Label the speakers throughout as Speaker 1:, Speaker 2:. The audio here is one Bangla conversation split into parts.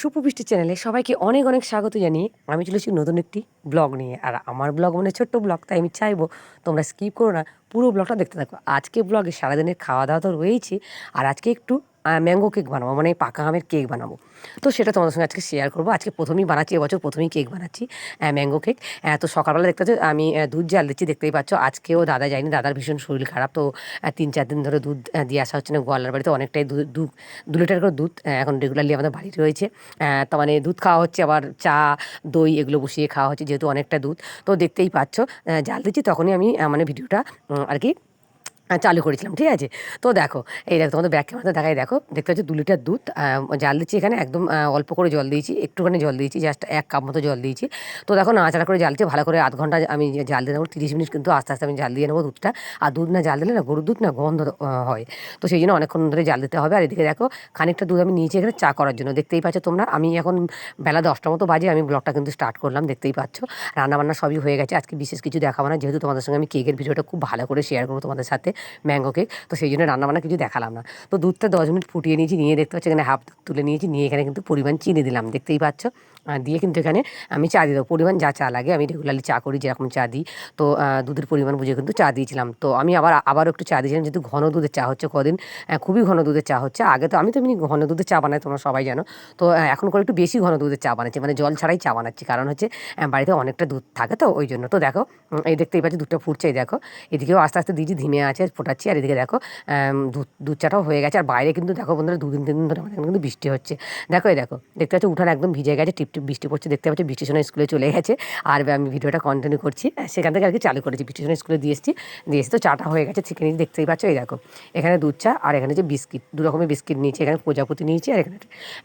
Speaker 1: সুপুষ্টি চ্যানেলে সবাইকে অনেক অনেক স্বাগত জানিয়ে আমি চলেছি নতুন একটি ব্লগ নিয়ে। আর আমার ব্লগ মানে ছোট্ট ব্লগ, তাই আমি চাইব তোমরা স্কিপ করো না, পুরো ব্লগটা দেখতে থাকো। আজকে ব্লগে সারাদিনের খাওয়া দাওয়া তো রয়েছে আর আজকে একটু ম্যাঙ্গো কেক বানাবো মানে পাকা আমের কেক বানাবো। তো সেটা তোমাদের সঙ্গে আজকে শেয়ার করব। আজকে প্রথমেই বানাচ্ছি, এবছর প্রথমেই কেক বানাচ্ছি ম্যাঙ্গো কেক তো সকালবেলা দেখতে আমি দুধ জাল দিচ্ছি, দেখতেই পাচ্ছ, আজকেও দাদা যায়নি, দাদার ভীষণ শরীর খারাপ, তো তিন চার দিন ধরে দুধ দিয়ে আসা হচ্ছে না, গোয়ালার বাড়িতে অনেকটাই দুধ দু লিটার করে দুধ এখন রেগুলারলি আমাদের বাড়িতে রয়েছে। তার মানে দুধ খাওয়া হচ্ছে, আবার চা, দই এগুলো বসিয়ে খাওয়া হচ্ছে, যেহেতু অনেকটা দুধ। তো দেখতেই পাচ্ছ জাল দিচ্ছি, তখনই আমি মানে ভিডিওটা আর কি চালু করেছিলাম, ঠিক আছে? তো দেখো, এই দেখো, তোমাদের ব্যাক ক্যামেরাতে দেখাই, দেখো, দেখতে পাচ্ছ দু লিটার দুধ জাল দিচ্ছি এখানে, একদম অল্প করে জল দিয়েছি, একটুখানি জল দিয়েছি জাস্ট এক কাপ মতো জল দিয়েছি। তো দেখো, নাড়াচাড়া করে জাল ভালো করে আধ ঘণ্টা আমি জাল দিয়ে নেব, তিরিশ মিনিট কিন্তু আস্তে আস্তে আমি জাল দিয়ে নেব দুধটা। আর দুধ না জাল দিলে না গরুর দুধ না গন্ধ হয়। তো সেই জন্য অনেকক্ষণ ধরে জাল দিতে হবে। আর এদিকে দেখো, খানিকটা দুধ আমি নিয়েছি এখানে চা করার জন্য। দেখতেই পাচ্ছ তোমরা, আমি এখন বেলা দশটা মতো বাজে, আমি ব্লগটা কিন্তু স্টার্ট করলাম, দেখতেই পাচ্ছ। রান্নাবান্না সবই হয়ে গেছে, আজকে বিশেষ কিছু দেখাবো না, যেহেতু তোমাদের সঙ্গে আমি কেকের ভিডিওটা খুব ভালো করে শেয়ার করব তোমাদের সাথে। ম্যাঙ্গো কেক তো সেই জন্য রান্নাবান্না কিছু দেখালাম না। তো দুধটা দশ মিনিট ফুটিয়ে নিয়েছি, নিয়ে দেখতে পাচ্ছি এখানে হাফ তুলে নিয়েছি, নিয়ে এখানে কিন্তু পরিমাণ চিনি দিলাম, দেখতেই পাচ্ছ? দিয়ে কিন্তু এখানে আমি চা দিয়ে দেবো। পরিমাণ যা চা লাগে, আমি রেগুলারলি চা করি, যেরকম চা দিই। তো দুধের পরিমাণ বুঝে কিন্তু চা দিয়েছিলাম। তো আমি আবার, আবারও একটু চা দিয়েছিলাম, যেহেতু ঘন দুধের চা হচ্ছে কদিন খুবই ঘন দুধের চা হচ্ছে। আগে তো আমি তো এমনি ঘন দুধের চা বানাই, তোমরা সবাই জানো। তো এখন করে একটু বেশি ঘন দুধের চা বানাচ্ছি মানে জল ছাড়াই চা বানাচ্ছি। কারণ হচ্ছে বাড়িতে অনেকটা দুধ থাকে তো, ওই জন্য। তো দেখো এই দেখতেই পাচ্ছি দুধটা ফুটছে দেখো। এদিকেও আস্তে আস্তে দিয়েছি, ধিমে আছে, ফোটাচ্ছি। আর এদিকে দেখো দুধ দুধ চাটাও হয়ে গেছে। আর বাইরে কিন্তু দেখো বন্ধুরা, দুদিন তিন দিন ধরে আমাদের কিন্তু বৃষ্টি হচ্ছে। দেখো, এই দেখো, দেখতে পাচ্ছ উঠান একদম ভিজে গেছে টিপ টিপ বৃষ্টি পড়ছে, দেখতে পাচ্ছি বৃষ্টির সময় স্কুলে চলে গেছে। আর আমি ভিডিওটা কন্টিনিউ করছি। সেখান থেকে আর কি চালু করেছি বৃষ্টির সময় স্কুলে দিয়ে এসেছি। দিয়ে এসে তো চাটা হয়ে গেছে থেকে নিয়ে দেখতেই পাচ্ছ, এই দেখো। এখানে দুধ চা, আর এখানে যে বিস্কিট, দু রকমের বিস্কিট নিয়েছি। এখানে প্রজাপতি নিয়েছি, আর এখানে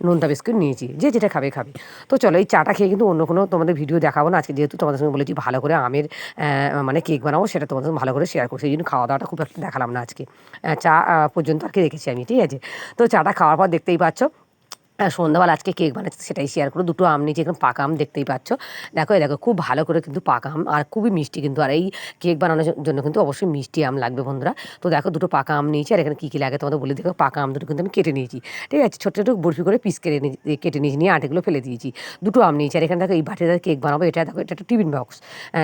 Speaker 1: নোনতা বিস্কিট নিয়েছি। যে যেটা খাবে খাবে। তো চলো, এই চাটা খেয়ে কিন্তু অন্য কোনো তোমাদের ভিডিও দেখাবো না। আজকে যেহেতু তোমাদের সঙ্গে বলেছি ভালো করে আমের মানে কেক বানাবো, সেটা তোমাদের সঙ্গে ভালো করে শেয়ার করছি এই জন্য খাওয়া দাওয়াটা খুব একটা দেখালাম না আজকে। চা পর্যন্ত আর কি রেখেছি আমি, ঠিক আছে? তো চাটা খাওয়ার পর দেখতেই পাচ্ছ সন্ধ্যাবেলা আজকে কেক বানাচ্ছি, সেটাই শেয়ার করো দুটো আম নিয়েছি এখন পাকা আম দেখতেই পাচ্ছ। দেখো দেখো, খুব ভালো করে কিন্তু পাকা আম, আর খুবই মিষ্টি কিন্তু। আর এই কেক বানানোর জন্য কিন্তু অবশ্যই মিষ্টি আম লাগবে বন্ধুরা। তো দেখো, দুটো পাকা আম নিয়েছি, আর এখানে কী কী লাগে তোমাদের বলে দেখো, পাকা আম দুটো কিন্তু আমি কেটে নিয়েছি। ঠিক আছে, ছোটো ছোটো বরফি করে পিস কেটে নিয়ে কেটে নিয়েছি, নিয়ে আটেগুলো ফেলে দিয়েছি। দুটো আম নিয়েছি, আর এখানে দেখো, এই বাটিতে কেক বানাবো। এটা দেখো, এটা একটা টিফিন বক্স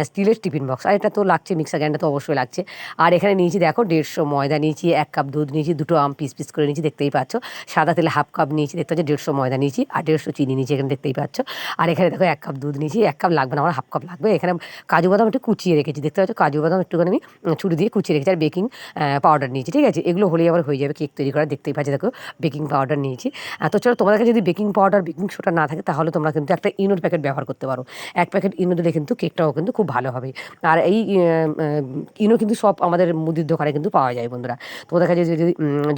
Speaker 1: স্টিলের টিফিন বক্স। আর এটা তো লাগছে মিক্সার গ্রাইন্ডার, তো অবশ্যই লাগছে। আর এখানে নিয়েছি দেখো, দেড়শো ময়দা নিয়েছি, এক কাপ দুধ নিয়েছি, দুটো আম পিস পিস করে নিয়েছি, দেখতেই পাচ্ছ। সাদা তেলে হাফ কাপ নিয়েছি, দেখতে পাচ্ছ, দেড়শো ময়দা নিয়েছি আর দেড়শো চিনি নিয়েছি, এখানে দেখতেই পাচ্ছ। আর এখানে দেখো এক কাপ দুধ নিয়েছি, এক কাপ লাগবে না, আমার হাফ কাপ লাগবে। এখানে কাজু বাদাম একটু কুচিয়ে রেখেছি, দেখতে পাচ্ছ? কাজু বাদাম একটুখানি আমি ছুরি দিয়ে কুচিয়ে রেখেছি আর বেকিং পাউডার নিয়েছি, ঠিক আছে? এগুলো হলেই আবার হয়ে যাবে কেক তৈরি করা দেখতেই পাচ্ছি? দেখো, বেকিং পাউডার নিয়েছি। তো চলো, তোমাদের কাছে যদি বেকিং পাউডার বেকিং সোডা না থাকে, তাহলে তোমরা কিন্তু একটা ইনোর প্যাকেট ব্যবহার করতে পারো। এক প্যাকেট ইনো দিলে কিন্তু কেকটাও কিন্তু খুব ভালো হবে। আর এই ইনো কিন্তু সব আমাদের মুদির দোকানে কিন্তু পাওয়া যায় বন্ধুরা। তোমাদের কাছে যদি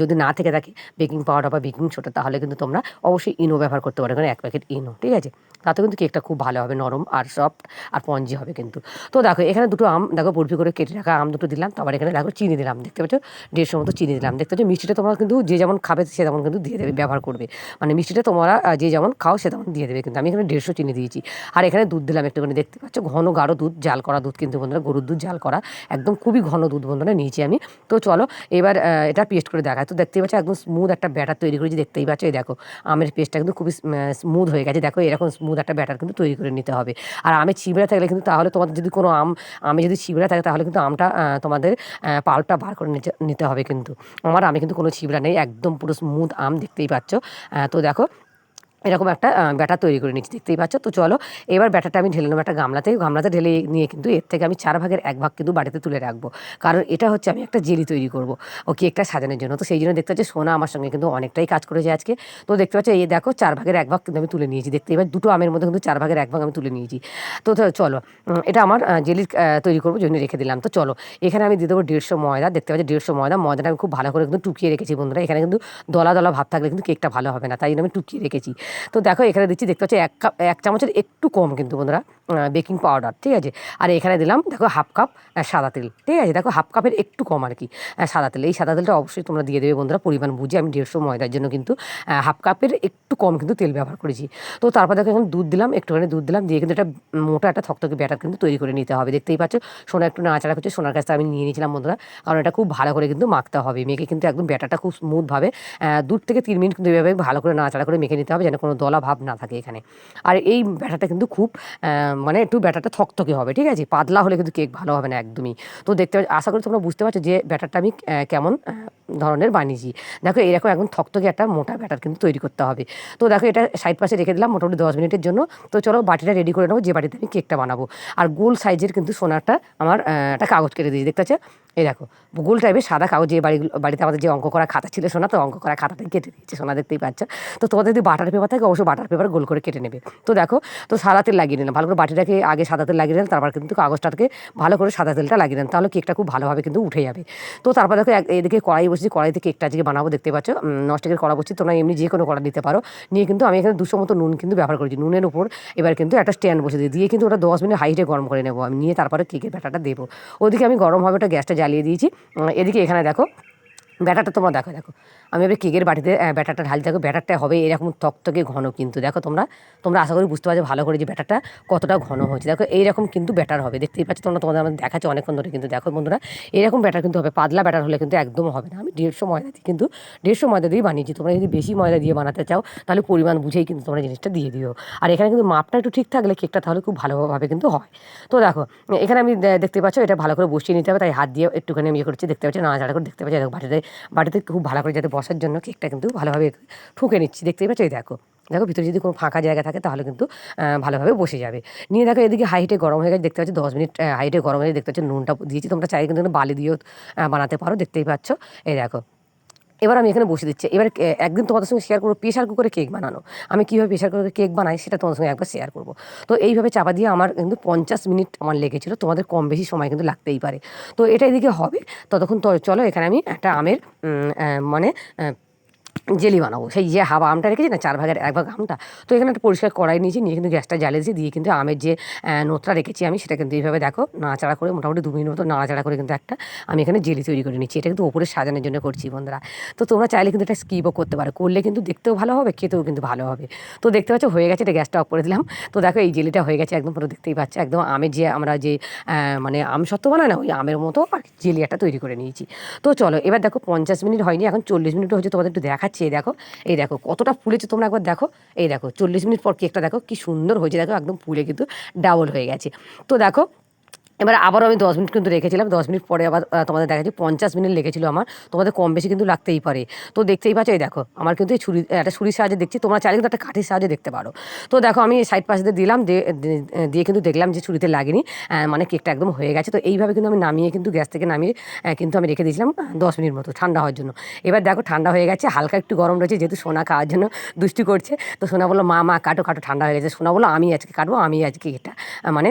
Speaker 1: যদি না থেকে থাকে বেকিং পাউডার বা বেকিং সোডা তাহলে কিন্তু তোমরা অবশ্যই ইনো ব্যবহার করতে পারো এখানে এক প্যাকেট ইনো, ঠিক আছে? তাতে কিন্তু কেকটা খুব ভালো হবে, নরম আর সফট আর পঞ্জি হবে কিন্তু। তো দেখো, এখানে দুটো আম, দেখো, বরফি করে কেটে রাখা আম দুটো দিলাম। তারপর এখানে দেখো, চিনি দিলাম। দেখতে পাচ্ছ? দেড়শো মতো চিনি দিলাম। দেখতে পাচ্ছ? মিষ্টিটা তোমরা কিন্তু যে যেমন খাবে সে তেমন কিন্তু দিয়ে দেবে, ব্যবহার করবে। মানে মিষ্টিটা তোমরা যে যেমন খাও সে তেমন দিয়ে দেবে কিন্তু। আমি এখানে দেড়শো চিনি দিয়েছি। আর এখানে দুধ দিলাম একটুখানি, দেখতে পাচ্ছ? ঘন গাঢ় দুধ, জাল করা দুধ কিন্তু বন্ধুরা, গরুর দুধ জাল করা। একদম খুবই ঘন দুধ বন্ধুরা, নিয়েছি আমি। তো চলো, এবার এটা পেস্ট করে দেখায় তো দেখতেই পাচ্ছ? একদম স্মুথ একটা ব্যাটার তৈরি করেছি, দেখতেই পাচ্ছ? এই দেখো আমের পেস্টটা কিন্তু খুবই স্মুথ হয়ে গেছে। দেখো, এরকম স্মুথ একটা ব্যাটার কিন্তু তৈরি করে নিতে হবে। আর আমের ছিবড়া থাকলে কিন্তু তাহলে তোমাদের যদি কোনো আম আমি যদি ছিবড়া থাকে, তাহলে কিন্তু আমটা তোমাদের পালটা বার করে নিতে হবে কিন্তু। আমার আমি কিন্তু কোনো ছিবড়া নেই, একদম পুরো স্মুথ আম দেখতেই পাচ্ছ। তো দেখো এরকম একটা ব্যাটার তৈরি করে নিচ্ছি, দেখতেই পাচ্ছ? তো চলো, এবার ব্যাটারটা আমি ঢেলে নেব একটা গামলাতে। গামলাতে ঢেলে নিয়ে কিন্তু এর থেকে আমি চার ভাগের এক ভাগ কিন্তু বাড়িতে তুলে রাখব। কারণ এটা হচ্ছে আমি একটা জেলি তৈরি করব, ও কেকটা সাজানোর জন্য। তো সেই জন্য দেখতে পাচ্ছি সোনা আমার সঙ্গে কিন্তু অনেকটাই কাজ করেছে আজকে। তো দেখতে পাচ্ছ, এই দেখো, চার ভাগের এক ভাগ কিন্তু আমি তুলে নিয়েছি। দেখতে এবার দুটো আমের মধ্যে কিন্তু চার ভাগের এক ভাগ আমি তুলে নিয়েছি। তো তো চলো এটা আমার জেলি তৈরি করব, জন্য রেখে দিলাম। তো চলো, এখানে আমি দিয়ে দেবো দেড়শো ময়দা। দেখতে পাচ্ছি, দেড়শো ময়দা। ময়দাটা আমি খুব ভালো করে কিন্তু টুকিয়ে রেখেছি বন্ধুরা। এখানে কিন্তু দলা দলা ভাব থাকলে কিন্তু কেকটা ভালো হবে না, তাই জন্য আমি টুকিয়ে রেখেছি। তো দেখো এখানে দিচ্ছি দেখতে পাচ্ছি এক কাপ এক চামচের একটু কম কিন্তু বন্ধুরা। বেকিং পাউডার ঠিক আছে? আর এখানে দিলাম, দেখো হাফ কাপ সাদা তেল, ঠিক আছে? দেখো হাফ কাপের একটু কম আর কি সাদা তেল। এই সাদা তেলটা অবশ্যই তোমরা দিয়ে দেবে, বন্ধুরা, পরিমাণ বুঝে। আমি দেড়শো ময়দার জন্য কিন্তু হাফ কাপের একটু কম কিন্তু তেল ব্যবহার করেছি। তো তারপর দেখো, এখন দুধ দিলাম, একটুখানি দুধ দিলাম, দিয়ে কিন্তু একটা মোটা একটা থকথকে ব্যাটার কিন্তু তৈরি করে নিতে হবে। দেখতেই পাচ্ছ, সোনা একটু নাড়াচাড়া করছে, সোনার কাছ থেকে আমি নিয়ে নিয়েছিলাম, বন্ধুরা। কারণ এটা খুব ভালো করে কিন্তু মাখতে হবে। মেখে কিন্তু একদম ব্যাটারটা খুব স্মুথভাবে দুধ থেকে তিন মিনিট কিন্তু এভাবে ভালো করে নাড়াচাড়া করে মেখে নিতে হবে, যেন কোনো দলা ভাব না থাকে এখানে। আর এই ব্যাটারটা কিন্তু খুব মানে একটু ব্যাটারটা থকথকে হবে, ঠিক আছে? পাতলা হলে কিন্তু কেক ভালো হবে না একদমই। তো দেখতে আশা করি তোমরা বুঝতে পারছ যে ব্যাটারটা আমি কেমন ধরনের বানিয়েছি দেখো এরকম একদম থকথকে একটা মোটা ব্যাটার কিন্তু তৈরি করতে হবে। তো দেখো, এটা সাইড পাশে রেখে দিলাম মোটামুটি দশ মিনিটের জন্য। তো চলো বাটিটা রেডি করে নেব, যে বাটিতে আমি কেকটা বানাবো। আর গোল সাইজের কিন্তু সোনারটা আমার একটা কাগজ কেটে দিয়েছি, দেখতে এই দেখো, গোল টাইপের সাদা কাগজ, যে বাড়ি বাড়িতে আমাদের যে অঙ্ক করা খাতা ছিল সোনা, তো অঙ্ক করা খাতাটাই কেটে দিয়েছে, সোনা দেখতেই পাচ্ছ? তো তোমাদের যদি বাটার পেপার থাকে, অবশ্যই বাটার পেপার গোল করে কেটে নেবে। তো দেখো, তো সাদা তেল লাগিয়ে নিলাম। ভালো করে বাটিটাকে আগে সাদা তেল লাগিয়ে নিলাম, তারপর কিন্তু কাগজটাকে ভালো করে সাদা তেলটা লাগিয়ে নিলাম, তাহলে কেকটা খুব ভালোভাবে কিন্তু উঠে যাবে। তো তারপর দেখো এদিকে কড়াই বসেছি থেকে একটা আজকে বানাবো, দেখতে পাচ্ছ? নস্টিকের কড়া বসছি, তোমরা এমনি যে কোনো কড়া দিতে পারো। নিয়ে কিন্তু আমি এখানে দুশো মতো নুন কিন্তু ব্যবহার করেছি। নুনের উপর এবার কিন্তু একটা স্ট্যান্ড বসে দিই। দিয়ে কিন্তু ওটা দশ মিনিট হাইটে গরম করে নেব আমি। নিয়ে তারপরে কেকের ব্যাটাটা দেবো। ওদিকে আমি গরম হবে, ওটা গ্যাসটা জ্বালিয়ে দিয়েছি। এদিকে এখানে দেখো ব্যাটারটা তোমরা দেখো দেখো। আমি এবার কেকের বাটিতে ব্যাটারটা ঢালি দেখো ব্যাটারটা হবে এরকম তকতকে ঘন কিন্তু। দেখো তোমরা তোমরা আশা করি বুঝতে পারছ ভালো করে যে ব্যাটারটা কতটা ঘন হয়েছে। দেখো, এইরকম কিন্তু ব্যাটার হবে। দেখতেই পাচ্ছ তোমরা, তোমাদের আমাদের দেখাচ্ছে অনেকক্ষণ ধরে কিন্তু। দেখো বন্ধুরা, এরকম ব্যাটার কিন্তু হবে। পাতলা ব্যাটার হলে কিন্তু একদম হবে না। আমি দেড়শো ময়দা দিই কিন্তু, দেড়শো ময়দা দিয়ে বানিয়েছি। তোমরা যদি বেশি ময়দা দিয়ে বানাতে চাও, তাহলে পরিমাণ বুঝেই কিন্তু তোমরা জিনিসটা দিয়ে দিও। আর এখানে কিন্তু মাপটা একটু ঠিক থাকলে কেকটা তাহলে খুব ভালোভাবে কিন্তু হয়। তো দেখো, এখানে আমি দেখতে পাচ্ছ এটা ভালো করে বসিয়ে নিতে হবে। তাই হাত দিয়ে একটুখানি আমি ইয়ে করছি। দেখতে পাচ্ছি, নাড়াচাড়া করে দেখতে পাচ্ছি দেখো বাটিতে বাটিতে খুব ভালো করে যাতে বসার জন্য কেকটা কিন্তু ভালোভাবে ঠুকে নিচ্ছি। দেখতেই পাচ্ছ? এই দেখো দেখো ভিতরে যদি কোনো ফাঁকা জায়গা থাকে তাহলে কিন্তু ভালোভাবে বসে যাবে। নিয়ে দেখো এদিকে হাইটে গরম হয়ে গেছে, দেখতে পাচ্ছি? দশ মিনিট হাইটে গরম হয়ে দেখতে পাচ্ছি? নুনটা দিয়েছি তোমরা চাই কিন্তু বালি দিয়েও বানাতে পারো, দেখতেই পাচ্ছ? এই দেখো এবার আমি এখানে বসে দিচ্ছি। এবার একদিন তোমাদের সঙ্গে শেয়ার করব প্রেশার কুকারে কেক বানানো। আমি কীভাবে প্রেশার কুকারে কেক বানাই সেটা তোমাদের সঙ্গে একবার শেয়ার করব। তো এইভাবে চাপা দিয়ে আমার কিন্তু পঞ্চাশ মিনিট আমার লেগেছিলো। তোমাদের কম বেশি সময় কিন্তু লাগতেই পারে। তো এটা এদিকে হবে। ততক্ষণ তো চলো এখানে আমি একটা আমের মানে জেলি বানাবো। সেই যে হাওয়া আমটা রেখেছি না, চার ভাগের এক ভাগ আমটা, তো এখানে একটা পরিষ্কার কড়াই নিয়েছি, নিয়ে কিন্তু গ্যাসটা জ্বালিয়ে দিয়েছি। দিয়ে কিন্তু আমের যে নোটটা রেখেছি আমি, সেটা কিন্তু এইভাবে দেখো, নাড়াচাড়া করে মোটামুটি দু মিনিট মতো নাড়াচাড়া করে কিন্তু একটা আমি এখানে জেলি তৈরি করে নিচ্ছি। এটা কিন্তু ওপরে সাজানোর জন্য করছি বন্ধুরা। তো তোমরা চাইলে কিন্তু এটা স্কিপও করতে পারো। করলে কিন্তু দেখতেও ভালো হবে, খেতেও কিন্তু ভালো হবে। তো দেখতে পাচ্ছ হয়ে গেছে, এটা গ্যাসটা অফ করে দিলাম। তো দেখো এই জেলিটা হয়ে গেছে একদম পুরো, দেখতেই পাচ্ছ? একদম আমের যে, আমরা যে মানে আম সত্ত্ব বানায় না, ওই আমের মতো আর জেলি একটা তৈরি করে নিয়েছি। তো চলো, এবার দেখো পঞ্চাশ মিনিট হয়নি, এখন চল্লিশ মিনিট হচ্ছে তোমাদের একটু দেখাচ্ছি, এই দেখো এই দেখো, কতটা ফুলেছে তোমরা একবার দেখো। এই দেখো, চল্লিশ মিনিট পর কেকটা দেখো, কি সুন্দর হয়েছে, দেখো, একদম ফুলে কিন্তু ডাবল হয়ে গেছে। তো দেখো এবার আবারও আমি দশ মিনিট কিন্তু রেখেছিলাম, দশ মিনিট পরে আবার তোমাদের দেখাচ্ছি, পঞ্চাশ মিনিট লেগেছিলো আমার, তোমাদের কম বেশি কিন্তু লাগতেই পারে। তো দেখতেই পাচ্ছ, এই দেখো, আমার কিন্তু এই ছুরি, একটা ছুরির সাহায্যে দেখছি, তোমরা চাইলে কিন্তু একটা কাঠের সাহায্যে দেখতে পারো। তো দেখো, আমি সাইড পাশে দিলাম, দিয়ে কিন্তু দেখলাম যে ছুরিতে লাগেনি মানে কেকটা একদম হয়ে গেছে। তো এইভাবে কিন্তু আমি নামিয়ে কিন্তু গ্যাস থেকে নামিয়ে কিন্তু আমি রেখে দিয়েছিলাম দশ মিনিট মতো, ঠান্ডা হওয়ার জন্য। এবার দেখো, ঠান্ডা হয়ে গেছে, হালকা একটু গরম রয়েছে, যেহেতু সোনা খাওয়ার জন্য দুষ্টি করছে, তো সোনা বলল, মা মা, কাটো কাটো, ঠান্ডা হয়ে গেছে। সোনা বলল আমি আজকে কাটবো আমি আজকে এটা মানে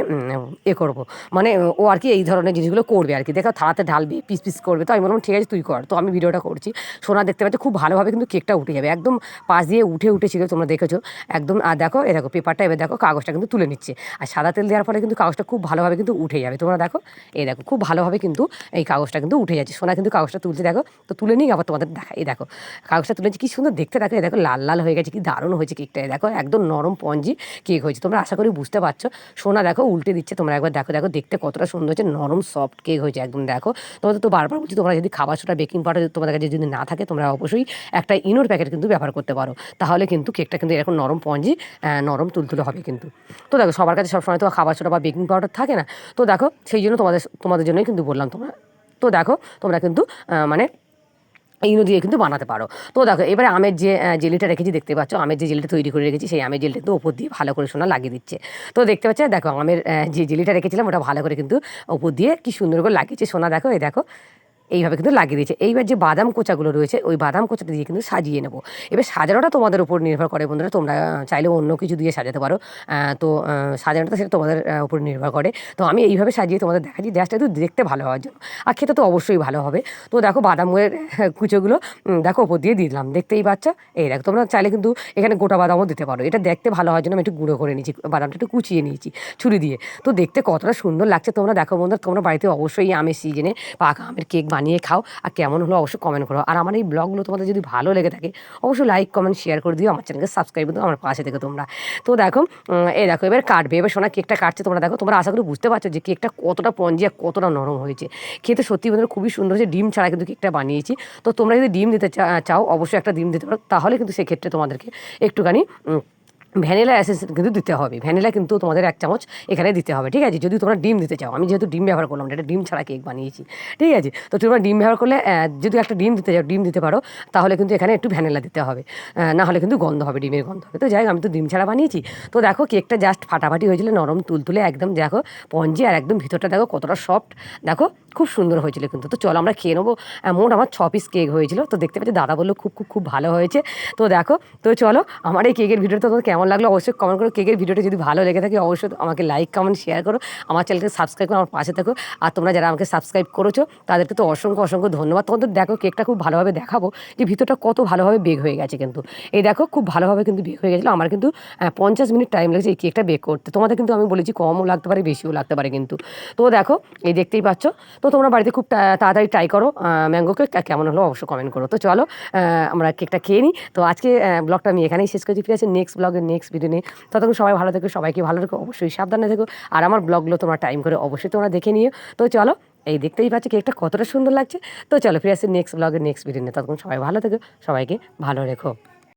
Speaker 1: এ করব। মানে ও আর কি এই ধরনের জিনিসগুলো করবে আর কি। দেখো থালাতে ঢালবে, পিস পিস করবে। তো আমি বললাম, ঠিক আছে, তুই কর। তো আমি ভিডিওটা করছি। সোনা দেখতে পাচ্ছি, খুব ভালোভাবে কিন্তু কেকটা উঠে যাবে। একদম পাশ দিয়ে উঠে উঠেছিল তোমরা দেখেছ। একদম, আর দেখো, এ দেখো, পেপারটা এবার দেখো, কাগজটা কিন্তু তুলে নিচ্ছে। আর সাদা তেল দেওয়ার ফলে কিন্তু কাগজটা খুব ভালোভাবে কিন্তু উঠে যাবে। তোমরা দেখো এই দেখো, খুব ভালোভাবে কিন্তু এই কাগজটা কিন্তু উঠে যাচ্ছে। সোনা কিন্তু কাগজটা তুলছে, দেখো। তো তুলে নিই আবার তোমাদের দেখা এই দেখো, কাগজটা তুলেছি কী সুন্দর দেখতে দেখো এই দেখো, লাল লাল হয়ে গেছে, কি দারুণ হয়েছে কেকটা দেখো। একদম নরম, পঞ্জি কেক হয়েছে। তোমরা আশা করি বুঝতে পারছ। সোনা দেখো, উল্টে দিচ্ছে। তোমরা একবার দেখো দেখো, দেখতে কতটা সুন্দর হয়েছে, নরম সফট কেক হয়েছে। একদম দেখো, তোমাদের তো বারবার বলছি, তোমরা যদি খাবার সোটা বেকিং পাউডার তোমাদের কাছে যদি না থাকে, তোমরা অবশ্যই একটা ইনোর প্যাকেট কিন্তু ব্যবহার করতে পারো। তাহলে কিন্তু কেকটা কিন্তু এরকম নরম পঞ্জি নরম তুলতুলে হবে কিন্তু। তো দেখো, সবার কাছে সবসময় তো খাবার সোটা বা বেকিং পাউডার থাকে না। তো দেখো, সেই জন্য তোমাদের তোমাদের জন্যই কিন্তু বললাম তোমরা। তো দেখো, তোমরা কিন্তু মানে ইনো দিয়ে কিন্তু বানাতে পারো। তো দেখো, এবারে আমের যে জেলিটা রেখেছি, দেখতে পাচ্ছ? আমের যে জেলিটা তৈরি করে রেখেছি, সেই আমের জেলটা কিন্তু ওপর দিয়ে ভালো করে সোনা লাগিয়ে দিচ্ছে। তো দেখতে পাচ্ছ? দেখো, আমের যে জেলিটা রেখেছিলাম, ওটা ভালো করে কিন্তু ওপর দিয়ে কি সুন্দর করে লাগিয়েছে সোনা। দেখো, এই দেখো এইভাবে কিন্তু লাগিয়ে দিয়েছে। এইবার যে বাদাম কোচাগুলো রয়েছে, ওই বাদাম কোচাটা দিয়ে কিন্তু সাজিয়ে নেব। এবার সাজানোটা তোমাদের উপর নির্ভর করে বন্ধুরা, তোমরা চাইলে অন্য কিছু দিয়ে সাজাতে পারো। তো সাজানোটা সেটা তোমাদের উপর নির্ভর করে। তো আমি এইভাবে সাজিয়ে তোমাদের দেখাচ্ছি জাস্ট একটু দেখতে ভালো হওয়ার জন্য। আর খেতে তো অবশ্যই ভালো হবে। তো দেখো বাদামের কুচোগুলো দেখো ওপর দিয়ে দিলাম। দেখতেই পাচ্ছ? এই দেখো, তোমরা চাইলে কিন্তু এখানে গোটা বাদামও দিতে পারো। এটা দেখতে ভালো হওয়ার জন্য আমি একটু গুঁড়ো করে নিয়েছি, বাদামটা একটু কুচিয়ে নিয়েছি ছুরি দিয়ে। তো দেখতে কতটা সুন্দর লাগছে তোমরা দেখো বন্ধুরা, তোমরা বাড়িতে অবশ্যই আমের সিজনে পাকা আমের কেক বানিয়ে খাও আর কেমন হলো অবশ্যই কমেন্ট করো। আর আমার এই ব্লগগুলো তোমাদের যদি ভালো লেগে থাকে, অবশ্যই লাইক কমেন্ট শেয়ার করে দিও। আমার চ্যানেলকে সাবস্ক্রাইব করে আমার পাশে থেকে তোমরা। তো দেখো এই দেখো, এবার কাটবে, এবার সোনা কেকটা কাটছে। তোমরা দেখো, তোমরা আশা করি বুঝতে পারছ যে কেকটা কতটা পঞ্জি আর কতটা নরম হয়েছে। খেতে সত্যি বন্ধুরা খুবই সুন্দর হয়েছে। ডিম ছাড়া কিন্তু কেকটা বানিয়েছি। তো তোমরা যদি ডিম দিতে চাও, অবশ্যই একটা ডিম দিতে পারো। তাহলে কিন্তু সেক্ষেত্রে তোমাদেরকে একটুখানি ভ্যানিলা এসেন্স কিন্তু দিতে হবে। ভ্যানিলা কিন্তু তোমাদের এক চামচ এখানে দিতে হবে, ঠিক আছে? যদি তোমরা ডিম দিতে চাও, আমি যেহেতু ডিম ব্যবহার করলাম এটা ডিম ছাড়া কেক বানিয়েছি, ঠিক আছে? তো তোমরা ডিম ব্যবহার করলে যদি একটা ডিম দিতে চাও, ডিম দিতে পারো, তাহলে কিন্তু এখানে একটু ভ্যানিলা দিতে হবে। না হলে কিন্তু গন্ধ হবে, ডিমের গন্ধ হবে। তো যাই আমি তো ডিম ছাড়া বানিয়েছি। তো দেখো, কেকটা জাস্ট ফাটাফাটি হয়েছিল, নরম তুলতুলে, একদম দেখো পঞ্জি, আর একদম ভিতরটা দেখো কতটা সফট দেখো খুব সুন্দর হয়েছিল কিন্তু। তো চলো আমরা খেয়ে নেব। মোট আমার ছ পিস কেক হয়েছিল। তো দেখতে পাচ্ছি, দাদা বলল, খুব খুব খুব ভালো হয়েছে। তো দেখো, তো চলো, আমার এই কেকের ভিডিওটা তোমাদের কেমন লাগল অবশ্যই কমেন্ট করো। কেকের ভিডিওটা যদি ভালো লেগে থাকে অবশ্যই আমাকে লাইক কমেন্ট শেয়ার করো। আমার চ্যানেলকে সাবস্ক্রাইব করো আমার পাশে থাকো। আর তোমরা যারা আমাকে সাবস্ক্রাইব করেছ, তাদেরকে তো অসংখ্য অসংখ্য ধন্যবাদ। তোমাদের দেখো কেকটা খুব ভালোভাবে দেখাবো যে ভিতরটা কত ভালোভাবে বেগ হয়ে গেছে কিন্তু। এই দেখো খুব ভালোভাবে কিন্তু বেক হয়ে গেছিল। আমার কিন্তু পঞ্চাশ মিনিট টাইম লেগেছে এই কেকটা বেক করতে। তোমাদের কিন্তু আমি বলেছি কমও লাগতে পারে, বেশিও লাগতে পারে কিন্তু। তো দেখো, এই দেখতেই পাচ্ছ। তো তোমরা বাড়িতে খুব তাড়াতাড়ি ট্রাই করো ম্যাঙ্গো কেক কেমন হলো অবশ্যই কমেন্ট করো। তো চলো আমরা কেকটা খেয়ে নিই। তো আজকে ব্লগটা আমি এখানেই শেষ করছি। ফিরে আছে নেক্সট ব্লগের নেক্সট ভিডিও নিয়ে। ততক্ষণ সবাই ভালো থেকো, সবাইকে ভালো রাখো, অবশ্যই সাবধানে থেকো। আর আমার ব্লগগুলো তোমার টাইম করে অবশ্যই তোমরা দেখে নিও। তো চলো, এই দেখতেই পাচ্ছি কেকটা কতটা সুন্দর লাগছে। তো চলো, ফিরে আসছি নেক্সট ব্লগের নেক্সট ভিডিও নিয়ে। ততক্ষণ সবাই ভালো থেকো, সবাইকে ভালো রেখো।